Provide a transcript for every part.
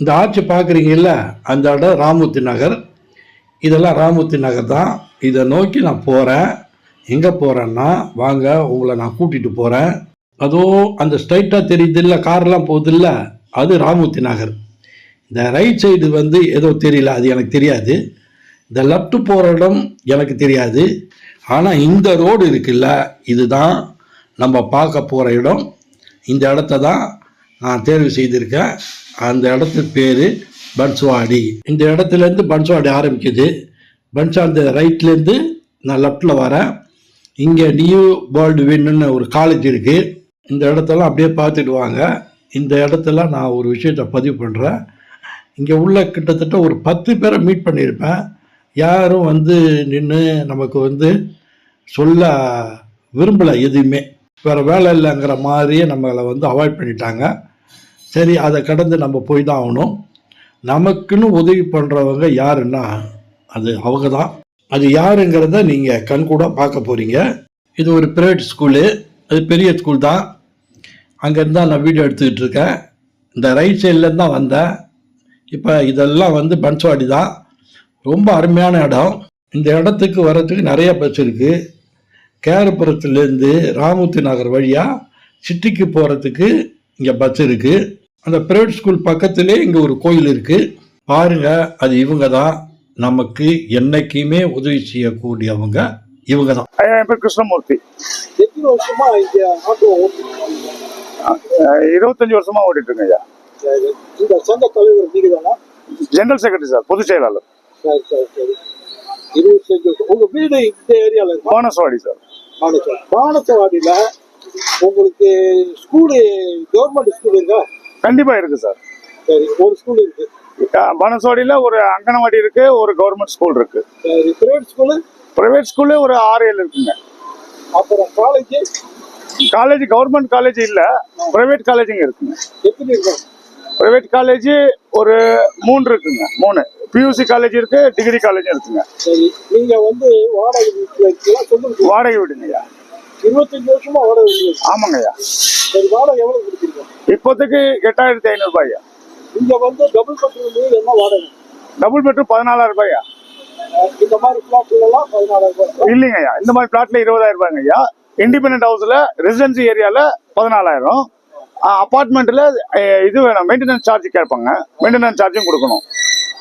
இந்த ஆட்சி பார்க்குறீங்கல்ல அந்த இடம் ராமூர்த்தி நகர். இதெல்லாம் ராமூர்த்தி நகர் தான். இதை நோக்கி நான் போகிறேன் எங்கே போகிறேன்னா வாங்க உங்களை நான் கூட்டிகிட்டு போகிறேன் அதோ அந்த ஸ்ட்ரைட்டாக தெரியுது இல்லை கார்லாம் போகுது இல்லை அது ராமூர்த்தி நகர். இந்த ரைட் சைடு வந்து ஏதோ தெரியல அது எனக்கு தெரியாது. இந்த லெஃப்ட் போகிற இடம் எனக்கு தெரியாது. ஆனால் இந்த ரோடு இருக்குல்ல இதுதான் நம்ம பார்க்க போகிற இடம். இந்த இடத்த தான் நான் தேர்வு செய்திருக்கேன். அந்த இடத்துக்கு பேர் பன்ஸ்வாடி இந்த இடத்துலேருந்து பன்ஸ்வாடி ஆரம்பிக்குது. பன்சுவாடி ரைட்லேருந்து நான் லெஃப்டில் வரேன். இங்கே நியூ வேர்ல்டு வின்னு ஒரு காலேஜ் இருக்குது இந்த இடத்தெல்லாம் அப்படியே பார்த்துட்டு வாங்க. இந்த இடத்துல நான் ஒரு விஷயத்தை பதிவு பண்ணுறேன் இங்கே உள்ள கிட்டத்தட்ட ஒரு பத்து பேரை மீட் பண்ணியிருப்பேன். யாரும் வந்து நின்று நமக்கு வந்து சொல்ல விரும்பலை எதுவுமே. வேறு வேலை இல்லைங்கிற மாதிரியே நம்மளை வந்து அவாய்ட் பண்ணிட்டாங்க. சரி அதை கடந்து நம்ம போய் தான் ஆகணும். நமக்குன்னு உதவி பண்ணுறவங்க யாருன்னா அது அவங்க தான். அது யாருங்கிறத நீங்கள் கண்கூட பார்க்க போகிறீங்க இது ஒரு ப்ரைவேட் ஸ்கூலு அது பெரிய ஸ்கூல் தான். அங்கேருந்து தான் நான் வீடியோ எடுத்துக்கிட்டு இருக்கேன். இந்த ரைட் சைட்லேருந்து தான் வந்தேன். இப்போ இதெல்லாம் வந்து பன்ஸ்வாடி தான். ரொம்ப அருமையான இடம். இந்த இடத்துக்கு வர்றதுக்கு நிறைய பஸ் இருக்குது கேரப்புரத்துலேருந்து ராமூர்த்தி நகர் வழியாக சிட்டிக்கு போகிறதுக்கு இங்கே பஸ் இருக்குது அந்த ப்ரைவேட் ஸ்கூல் பக்கத்துலேயே இங்கே ஒரு கோயில் இருக்குது பாருங்க அது இவங்க தான் நமக்கு என்னைக்குமே உதவி செய்யக்கூடியவங்க இவங்க தான் ஐயா, என் பேர் கிருஷ்ணமூர்த்தி. எத்தனை வருஷமா இங்க ஆட்டோ இருபத்தஞ்சு வருஷமா ஓடிட்டு இருக்கேன் ஐயா. சரி. இந்த சங்க தலைவர் நீங்க தானா ஜெனரல் செக்ரட்டரி சார் பொதுச் செயலாளர். சரி சரி சரி. இருபத்தஞ்சு வருஷம். உங்க வீடு இந்த ஏரியால பானசவாடி சார் பானசவாடி பானசவாடியில உங்களுக்கு ஸ்கூலு கவர்மெண்ட் ஸ்கூல் இருக்கா? கண்டிப்பா இருக்கு சார். சரி ஒரு ஸ்கூல் இருக்கு. அஹ் பானசவாடியில ஒரு அங்கனவாடி இருக்கு ஒரு கவர்மெண்ட் ஸ்கூல் இருக்கு. சரி பிரைவேட் ஸ்கூலு பிரைவேட் ஸ்கூல்ல ஒரு ஆறு ஏழு இருக்குங்க. அப்புறம் காலேஜ் காலேஜ் கவர்மெண்ட் காலேஜ் இல்ல பிரைவேட் காலேஜுங்க இருக்குங்க. எப்படி இருக்கும் பிரைவேட் காலேஜ் ஒரு மூணு இருக்குங்க மூணு. பியூசி காலேஜ் இருக்கு டிகிரி காலேஜும் இருக்குங்க. சரி நீங்க வந்து வாடகை வீட்டுல வாடகை வீடுங்க ஐயா இருபத்தஞ்சு வருஷமா வாடகை வீட்டுல இருக்கீங்க. ஆமாங்க ஐயா சரி வாடகை எவ்வளவு கொடுத்துருக்கோம் இப்போதைக்கு எட்டாயிரத்தி ஐநூறு ரூபாய் ஐயா இங்க வந்து டபுள் பெட்ரூம் என்ன வாடகை? டபுள் பெட்ரூம் பதினாலாயிரம் ரூபாய் இந்த மாதிரி பிளாட்ல எல்லாம் பதினாலாயிரம் ரூபாய். இல்லைங்க ஐயா இந்த மாதிரி பிளாட்ல இருபதாயிரம் ரூபாய்ங்க ஐயா இண்டிபெண்டன்ட் ஹவுஸ்ல ரெசிடென்சி ஏரியால பதினாலாயிரம். அபார்ட்மெண்ட்ல இது வேணும் மெயின்டெனன்ஸ் சார்ஜ் கேட்பாங்க. மெயின்டெனன்ஸ் சார்ஜும் கொடுக்கணும்.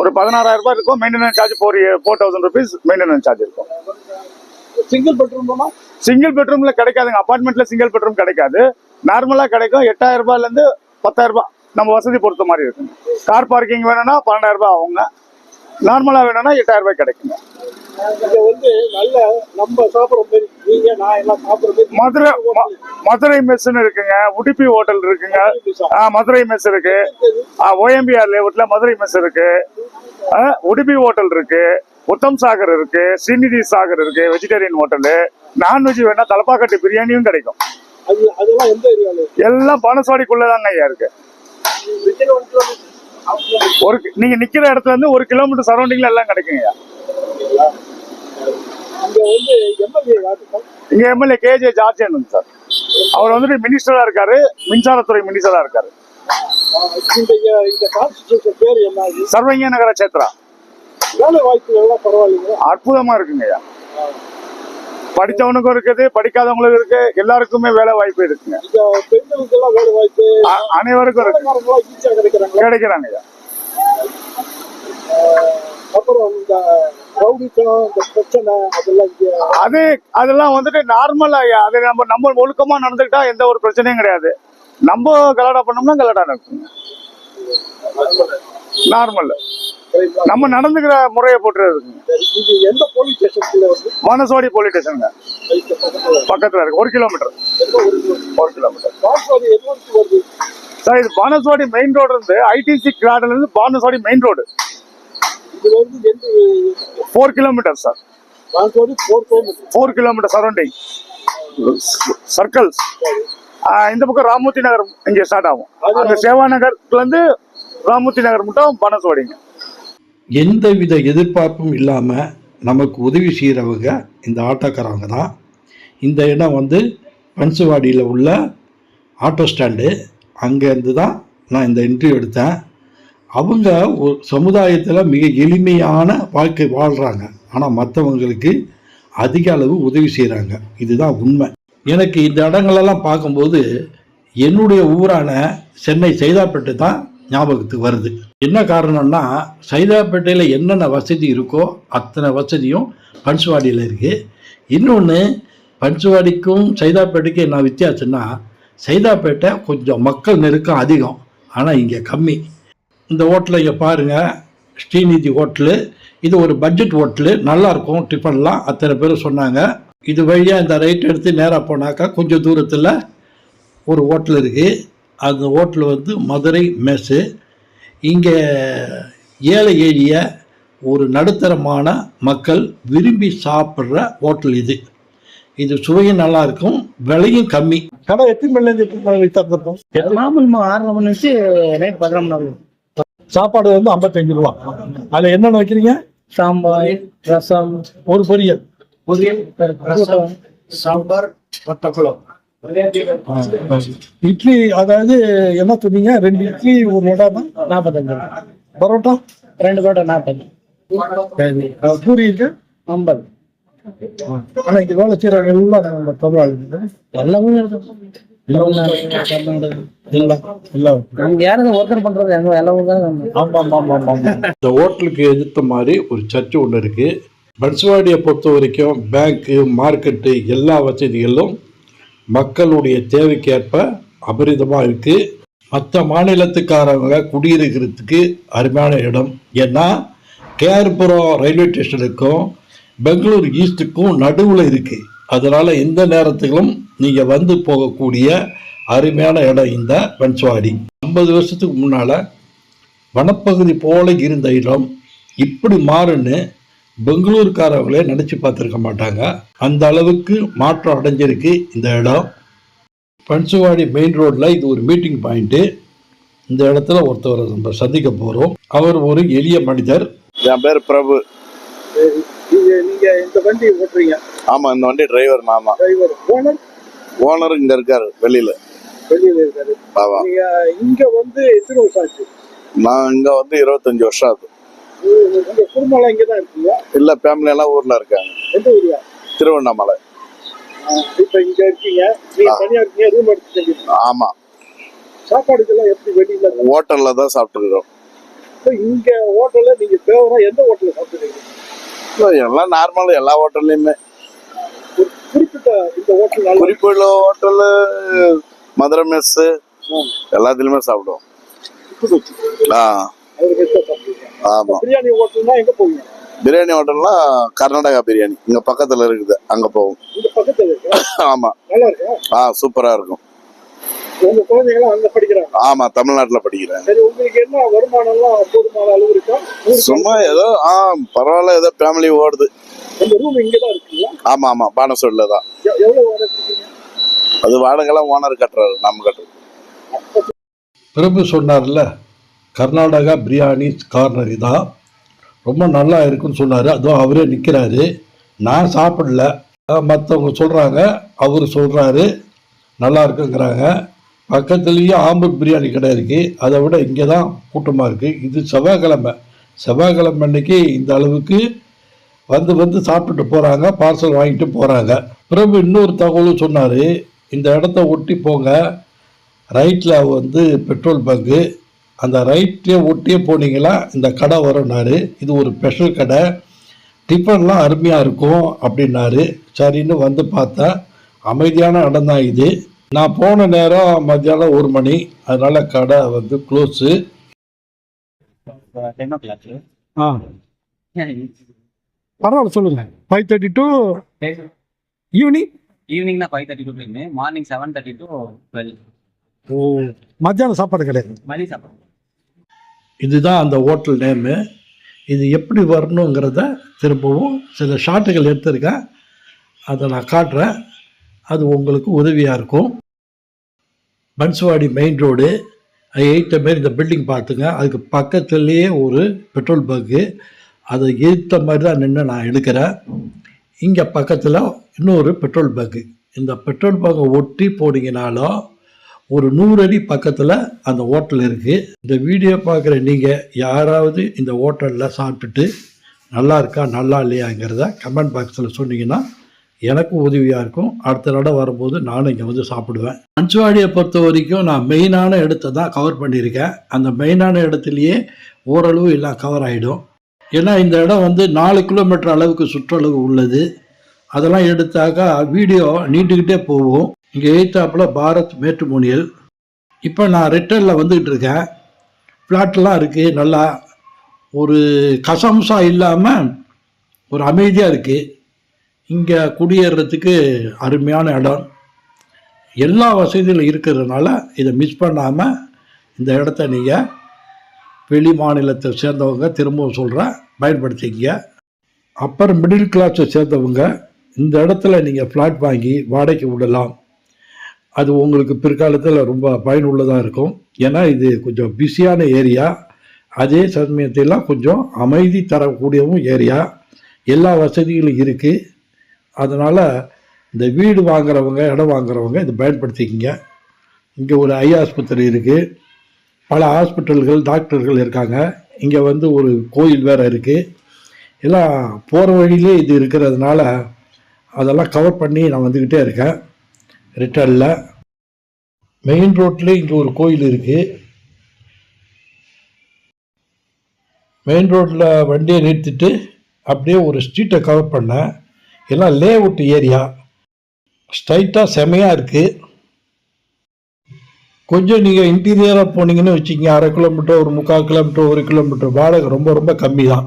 ஒரு பதினாறாயிரம் ரூபாய் இருக்கும் maintenance charge four four thousand rupees maintenance charge இருக்கும். சிங்கிள் பெட்ரூம் தானா சிங்கிள் பெட்ரூம்ல கிடைக்காதுங்க அபார்ட்மெண்ட்ல சிங்கிள் பெட்ரூம் கிடைக்காது. நார்மலா கிடைக்கும். எட்டாயிரம் ரூபாய்ல இருந்து பத்தாயிரம் ரூபாய் நம்ம வசதி பொறுத்த மாதிரி இருக்குங்க கார் பார்க்கிங் வேணும்னா பன்னெண்டாயிரம் ரூபாய் ஆகுங்க. நார்மலா வேணும்னா எட்டாயிரம் ரூபாய் கிடைக்குங்க. இங்க வந்து நல்ல நம்ம சாப்பிடுற நீங்க நான் எல்லாம் சாப்பிடுற மாதிரி. மதுரை மெஸ்ன்னு இருக்குங்க. உடுப்பி ஹோட்டல் இருக்குங்க. மதுரை மெஸ் இருக்கு. ஓஎம்பிஆர் லேவுட்ல மதுரை மெஸ் இருக்கு. உடுப்பி ஹோட்டல் இருக்கு. உத்தம் சாகர் இருக்கு. ஸ்ரீநிதி சாகர் இருக்கு. வெஜிடேரியன் ஹோட்டலு நான்வெஜ் வேணா தலப்பாக்கட்டு பிரியாணியும் கிடைக்கும். அது அதெல்லாம் எந்த இருக்கு? எல்லாம் பனசவாடிக்குள்ளதாங்க ஐயா இருக்கு. ஒரு நீங்க நிக்கிற இடத்துல இருந்து ஒரு கிலோமீட்டர் சரௌண்டிங்ல எல்லாம் கிடைக்குங்க இங்க வந்து எம்எல்ஏ யாருக்கும் இங்க எம்எல்ஏ கேஜே ஜார்ஜன் சார். அவர் வந்துட்டு மினிஸ்டரா இருக்காரு மின்சாரத்துறை மினிஸ்டரா இருக்காரு. இந்த இந்த கான்ஸ்டிடியூஷன் பேர் என்ன ஆகுது? சர்வங்க நகர சேத்ரா வேலை வாய்ப்புகள் எல்லாம் பரவாயில்லைங்களா? அற்புதமா இருக்குங்க ஐயா படித்தவனுக்கும் இருக்குது படிக்காதவங்களுக்கும் இருக்கு. எல்லாருக்குமே வேலை வாய்ப்பு இருக்குங்க. அனைவருக்கும் இருக்கு. கிடைக்கிறாங்க அது அதெல்லாம் வந்துட்டு நார்மல் அது நம்ம நம்ம ஒழுக்கமா நடந்துக்கிட்டா எந்த ஒரு பிரச்சனையும் கிடையாது. நம்ம கலாடா பண்ணோம்னா கலாடா நடக்குங்க நார்மல் நம்ம நடந்துக்கிற முறையை போட்டுருக்குங்க இது எந்த போலீஸ் ஸ்டேஷன் வந்து மனசோடி போலீஸ் ஸ்டேஷனுங்க பக்கத்தில் இருக்கு. ஒரு கிலோமீட்டர் ஒரு கிலோமீட்டர் சார் இது பானசவாடி மெயின் ரோடு இருந்து ஐடிசி கிராடில் இருந்து Banaswadi main road four kilometre sir four kilometre surrounding circles இந்த பக்கம் ராமூர்த்தி நகர் இங்கே ஸ்டார்ட் ஆகும். அங்க சேவா நகர்ல இருந்து ராமூர்த்தி நகர் மட்டும் பனசவாடிங்க எந்தவித எதிர்பார்ப்பும் இல்லாமல் நமக்கு உதவி செய்கிறவங்க இந்த ஆட்டோக்காரவங்க தான். இந்த இடம் வந்து பன்சுவாடியில் உள்ள ஆட்டோ ஸ்டாண்டு. அங்கேருந்து தான் நான் இந்த இன்டர்வியூ எடுத்தேன். அவங்க ஒரு சமுதாயத்தில் மிக எளிமையான வாழ்க்கை வாழ்கிறாங்க ஆனால் மற்றவங்களுக்கு அதிக அளவு உதவி செய்கிறாங்க இதுதான் உண்மை. எனக்கு இந்த இடங்களெல்லாம் பார்க்கும்போது என்னுடைய ஊரான சென்னை சைதாப்பேட்டை தான் ஞாபகத்துக்கு வருது. என்ன காரணம்னா சைதாப்பேட்டையில் என்னென்ன வசதி இருக்கோ அத்தனை வசதியும் பன்சுவாடியில் இருக்குது இன்னொன்று பன்சுவாடிக்கும் சைதாப்பேட்டைக்கும் என்ன வித்தியாசம்னா சைதாப்பேட்டை கொஞ்சம் மக்கள் நெருக்கம் அதிகம் ஆனால் இங்கே கம்மி. இந்த ஹோட்டலை இங்கே பாருங்கள் ஸ்ரீநிதி ஹோட்டலு. இது ஒரு பட்ஜெட் ஹோட்டலு. நல்லாயிருக்கும் டிஃபன்லாம் அத்தனை பேர் சொன்னாங்க. இது வழியாக இந்த ரைட் எடுத்து நேராக போனாக்கா கொஞ்சம் தூரத்தில் ஒரு ஹோட்டல் இருக்குது அந்த ஹோட்டல் வந்து மதுரை மெஸ்ஸு இங்கே ஏழை எளிய ஒரு நடுத்தரமான மக்கள் விரும்பி சாப்பிட்ற ஹோட்டல் இது. இது சுவையும் நல்லா இருக்கும் விலையும் கம்மி. கடை எத்தனை மணிலேருந்து எத்தனை மணி வரைக்கும் திறந்திருக்கும் மாமூல் ஆறரை மணி வச்சு நைட் பதினொரு மணி நேரம் சாப்பாடு வந்து ஐம்பத்தஞ்சு ரூபா. அதுல என்னென்ன வைக்கிறீங்க? சாம்பார் ரசம். ஒரு பொரியல். பொரியல் கூட்டம் சாம்பார் வத்தக்குளம் இட்லி அதாவது என்ன சொன்னீங்க? ரெண்டு இட்லி ஒரு வடை நாற்பத்தஞ்சு பரோட்டா? ரெண்டு கோட்டை நாற்பது பூரி இருக்கு ஐம்பது ஆனா இங்க வேலை செய்யறாங்க எல்லாம் நம்ம தமிழ்நாடு. எல்லாமே இருக்கு. ஹோட்டலுக்கு எதிர்த்த மாதிரி ஒரு சர்ச்சு ஒன்று இருக்குது பன்சுவாடியை பொறுத்த வரைக்கும் பேங்க்கு மார்க்கெட்டு எல்லா வசதிகளும் மக்களுடைய தேவைக்கேற்ப அபரிதமாக இருக்குது மற்ற மாநிலத்துக்காரவங்க குடியிருக்கிறதுக்கு அருமையான இடம். ஏன்னா கேர்புரம் ரயில்வே ஸ்டேஷனுக்கும் பெங்களூர் ஈஸ்ட்டுக்கும் நடுவில் இருக்குது அதனால் எந்த நேரத்துக்கும் நீங்கள் வந்து போகக்கூடிய அருமையான இடம் இந்த பன்சுவாடி. ஐம்பது வருஷத்துக்கு முன்னால் வனப்பகுதி போல இருந்த இடம். இப்படி மாறுன்னு பெங்களூருக்காரவங்களே நினச்சி பார்த்துருக்க மாட்டாங்க. அந்த அளவுக்கு மாற்றம் அடைஞ்சிருக்கு இந்த இடம். பன்சுவாடி மெயின் ரோட்டில் இது ஒரு மீட்டிங் பாயிண்ட்டு இந்த இடத்துல ஒருத்தவரை நம்ம சந்திக்க போகிறோம் அவர் ஒரு எளிய மனிதர். என் பேர் பிரபு. நீங்க நீங்க இந்த வண்டி ஓட்டுறீங்க? ஆமா இந்த வண்டி டிரைவர் நான் தான். டிரைவர் ஓனர் ஓனர் இங்க இருக்காரு வெளியில. வெளியில இருக்காரு. இங்க வந்து எத்தனை வருஷம் ஆச்சு? நான் இங்க வந்து இருபத்தஞ்சு வருஷம் ஆகுது. உங்க குடும்பம் எல்லாம் இங்கதான் இருக்கீங்க இல்ல ஃபேமிலி எல்லாம் ஊர்ல இருக்காங்க. எந்த ஊரியா திருவண்ணாமலை. இப்ப இங்க இருக்கீங்க. நீங்க தனியா இருக்கீங்க ரூம் எடுத்து ஆமா. சாப்பாடுக்கெல்லாம் எப்படி வெளியில ஹோட்டல்ல தான் சாப்பிட்டுருக்கோம் இங்க ஹோட்டல்ல நீங்க ஃபேவரா எந்த ஹோட்டல்ல சாப்பிடுறீங்க எல்லாம் நார்மல் எல்லா ஹோட்டல்லையுமே. குறிப்பிட்ட இந்த ஹோட்டல் குறிப்பிட்ட ஹோட்டலு மதுரை மெஸ் எல்லாத்துலயுமே சாப்பிடுவோம். ஆ. அவர் பெஸ்டா சாப்பிடுவீங்க ஆமா. பிரியாணி ஹோட்டல்னா எங்க போவீங்க? பிரியாணி ஹோட்டல்லாம் கர்நாடகா பிரியாணி. இங்க பக்கத்துல இருக்குது. அங்க போவோம். இந்த பக்கத்துல இருக்கு? ஆமா. நல்லா இருக்கா? ஆ சூப்பரா இருக்கும். உங்க குழந்தைங்களாம் அங்க படிக்கிறாங்க. ஆமா தமிழ்நாட்டுல படிக்கிறேன் சரி உங்களுக்கு என்ன வருமானம் எல்லாம் போதுமான அளவு இருக்கா? சும்மா ஏதோ ஆ பரவாயில்ல ஏதோ ஃபேமிலி ஓடுது. உங்க ரூம் இங்கதான் இருக்குங்களா ஆமா ஆமா பானசோல்ல தான். எவ்வளவு அது வாடகைலாம் ஓனர் கட்டுறாரு நம்ம கட்டுறது. பிரபு சொன்னார்ல கர்நாடகா பிரியாணி கார்னர் தான். ரொம்ப நல்லா இருக்குன்னு சொன்னார். அதுவும் அவரே நிற்கிறாரு நான் சாப்பிடல. மற்றவங்க சொல்கிறாங்க அவர் சொல்கிறாரு நல்லா இருக்குங்கிறாங்க. பக்கத்துலேயே ஆம்பூர் பிரியாணி கடை இருக்குது அதை விட இங்கே தான் கூட்டமாக இருக்குது இது செவ்வாய்க்கிழமை. செவ்வாய்க்கிழமை அன்னைக்கு இந்த அளவுக்கு வந்து வந்து சாப்பிட்டுட்டு போகிறாங்க பார்சல் வாங்கிட்டு போகிறாங்க பிரபு இன்னொரு தகவலும் சொன்னார். இந்த இடத்த ஒட்டி போங்க. ரைட்டில் வந்து பெட்ரோல் பங்கு. அந்த ரைட்டே ஒட்டியே போனீங்களா? இந்த கடை வரும்னாரு. இது ஒரு ஸ்பெஷல் கடை. டிஃபன்லாம் அருமையாக இருக்கும் அப்படின்னாரு. சரின்னு வந்து பார்த்தா அமைதியான இடம் தான் இது. நான் போன நேரம் மத்தியானம் ஒரு மணி. அதனால கடை வந்து க்ளோஸு ஆ. பரவாயில்ல சொல்லுங்க. Five thirty to evening ஈவினிங்னா five thirty to morning seven thirty to twelve ஓ மத்தியானம் சாப்பாடு கிடையாது. மணி சாப்பிடும் இதுதான் அந்த ஹோட்டல் நேமு இது எப்படி வரணுங்கிறத திரும்பவும் சில ஷாட்டுகள் எடுத்திருக்கேன். அதை நான் காட்டுறேன். அது உங்களுக்கு உதவியாக இருக்கும். பன்சுவாடி மெயின் ரோடு எயிட்ட மாரி இந்த பில்டிங் பார்த்துங்க. அதுக்கு பக்கத்துலேயே ஒரு பெட்ரோல் பங்கு அதை ஏற்ற மாதிரி தான் நின்று நான் எடுக்கிறேன் இங்கே பக்கத்தில் இன்னொரு பெட்ரோல் பங்கு இந்த பெட்ரோல் பங்கை ஒட்டி போனீங்கனாலும் ஒரு நூறு அடி பக்கத்தில் அந்த ஹோட்டல் இருக்குது இந்த வீடியோ பார்க்குற நீங்கள் யாராவது இந்த ஹோட்டலில் சாப்பிட்டுட்டு நல்லா இருக்கா நல்லா இல்லையாங்கிறத கமெண்ட் பாக்ஸில் சொன்னீங்கன்னா எனக்கும் உதவியாக இருக்கும். அடுத்த தடவை வரும்போது நானும் இங்கே வந்து சாப்பிடுவேன். மஞ்சுவாடியை பொறுத்த வரைக்கும் நான் மெயினான இடத்த தான் கவர் பண்ணியிருக்கேன். அந்த மெயினான இடத்துலையே ஓரளவு எல்லாம் கவர் ஆகிடும் ஏன்னா இந்த இடம் வந்து நாலு கிலோமீட்டர் அளவுக்கு சுற்றளவு உள்ளது. அதெல்லாம் எடுத்தாக்கா வீடியோ நீண்டுக்கிட்டே போகும். இங்கே எய்த்தாப்பில் பாரத் மேட்ரிமோனியல். இப்போ நான் ரிட்டர்னில் வந்துக்கிட்டு இருக்கேன். ஃப்ளாட்லாம் இருக்குது நல்லா ஒரு கசம்சா இல்லாமல் ஒரு அமைதியாக இருக்குது இங்கே குடியேறதுக்கு அருமையான இடம். எல்லா வசதிகளும் இருக்கிறதுனால இதை மிஸ் பண்ணாமல் இந்த இடத்த நீங்கள் வெளி மாநிலத்தை சேர்ந்தவங்க திரும்பவும் சொல்கிறேன் பயன்படுத்திங்க அப்பர் மிடில் கிளாஸை சேர்ந்தவங்க இந்த இடத்துல நீங்கள் ஃப்ளாட் வாங்கி வாடகைக்கு விடலாம். அது உங்களுக்கு பிற்காலத்தில் ரொம்ப பயனுள்ளதாக இருக்கும். ஏன்னா இது கொஞ்சம் பிஸியான ஏரியா. அதே சமயத்திலாம் கொஞ்சம் அமைதி தரக்கூடியவும் ஏரியா. எல்லா வசதிகளும் இருக்குது அதனால் இந்த வீடு வாங்குறவங்க இடம் வாங்குறவங்க இதை பயன்படுத்திக்கிங்க. இங்கே ஒரு ஐ ஆஸ்பத்திரி இருக்குது பல ஹாஸ்பிட்டல்கள் டாக்டர்கள் இருக்காங்க. இங்கே வந்து ஒரு கோயில் வேறு இருக்குது எல்லாம் போகிற வழியிலே இது இருக்கிறதுனால அதெல்லாம் கவர் பண்ணி நான் வந்துக்கிட்டே இருக்கேன். ரிட்டர்னில். மெயின் ரோட்டில் இங்கே ஒரு கோயில் இருக்குது மெயின் ரோட்டில் வண்டியை நிறுத்திட்டு அப்படியே ஒரு ஸ்ட்ரீட்டை கவர் பண்ணேன் எல்லாம் லே அவுட் ஏரியா ஸ்ட்ரைட்டாக செமையாக இருக்குது கொஞ்சம் நீங்கள் இன்டீரியராக போனீங்கன்னு வச்சுக்கிங்க. அரை கிலோமீட்டர் ஒரு முக்கால் கிலோமீட்டர் ஒரு கிலோமீட்டர் வாடகை ரொம்ப ரொம்ப கம்மி தான்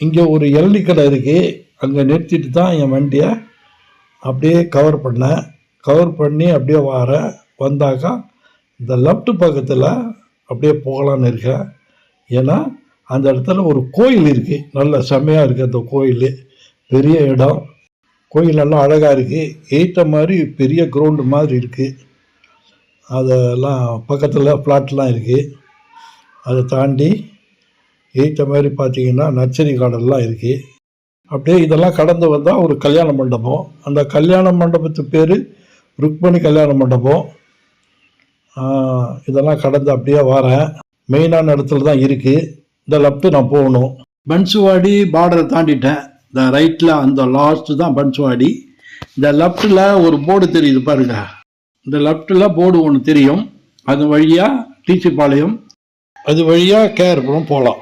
இங்கே ஒரு இளநீ கடை இருக்குது அங்கே நிறுத்திட்டு தான் என் வண்டியை அப்படியே கவர் பண்ணேன் கவர் பண்ணி அப்படியே வரேன் வந்தாக்கா இந்த லெஃப்ட் பக்கத்தில் அப்படியே போகலான்னு இருக்கேன் ஏன்னா அந்த இடத்துல ஒரு கோயில் இருக்குது நல்ல செம்மையாக இருக்குது அந்த கோயில். பெரிய இடம். கோயில் நல்லா அழகாக இருக்குது எயிட்ட மாதிரி பெரிய கிரவுண்டு மாதிரி இருக்குது அதெல்லாம் பக்கத்தில் ஃப்ளாட்லாம் இருக்குது அதை தாண்டி எயிட்ட மாதிரி பார்த்தீங்கன்னா நர்சரி கார்டன்லாம் இருக்குது அப்படியே இதெல்லாம் கடந்து வந்தால் ஒரு கல்யாண மண்டபம். அந்த கல்யாண மண்டபத்து பேர் ருக்மணி கல்யாண மண்டபம். இதெல்லாம் கடந்து அப்படியே வரேன். மெயினான இடத்துல தான் இருக்குது இந்த லெஃப்ட்டு நான் போகணும். பன்சுவாடி பார்டரை தாண்டிட்டேன். இந்த ரைட்டில் அந்த லாஸ்ட்டு தான் பன்சுவாடி. இந்த லெஃப்ட்டில் ஒரு போர்டு தெரியுது பாருங்க. இந்த லெஃப்ட்டில் போர்டு ஒன்று தெரியும். அது வழியாக டிசி பாளையம். அது வழியாக கேஆர்புரம் போகலாம்